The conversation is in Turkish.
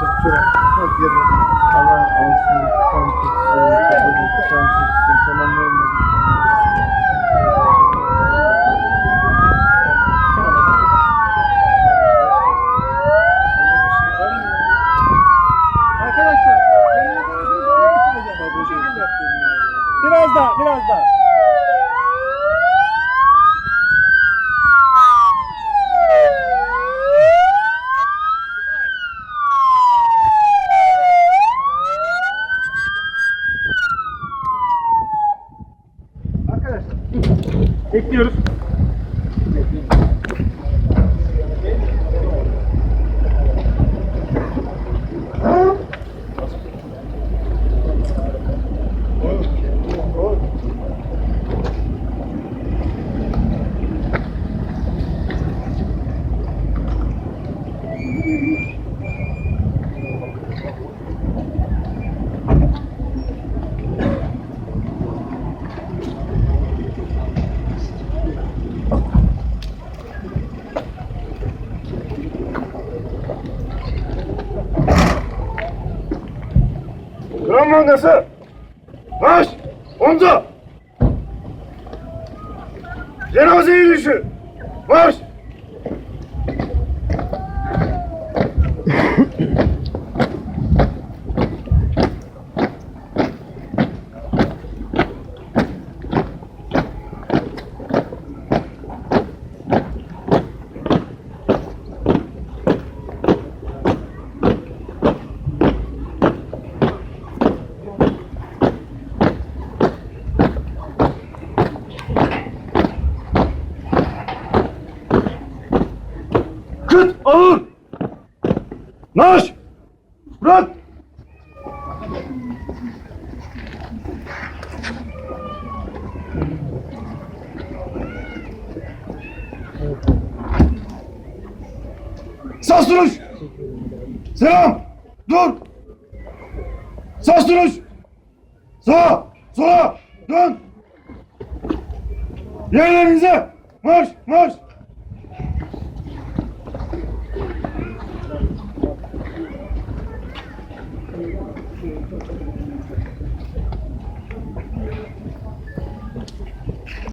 çatışıyor. Allah alsın, tutan tutsun, kabul tutan tutsun, selamlarım. Biraz daha, biraz daha. Bekliyoruz. Mandası. Baş. Omza. Cenazeyi düşün. Baş. Kıt ağır. Naş. Bırak. Sağ duruş. Selam. Dur. Sağ duruş. Sağa. Sola. Dön. Yerlerinize. Marş. Marş.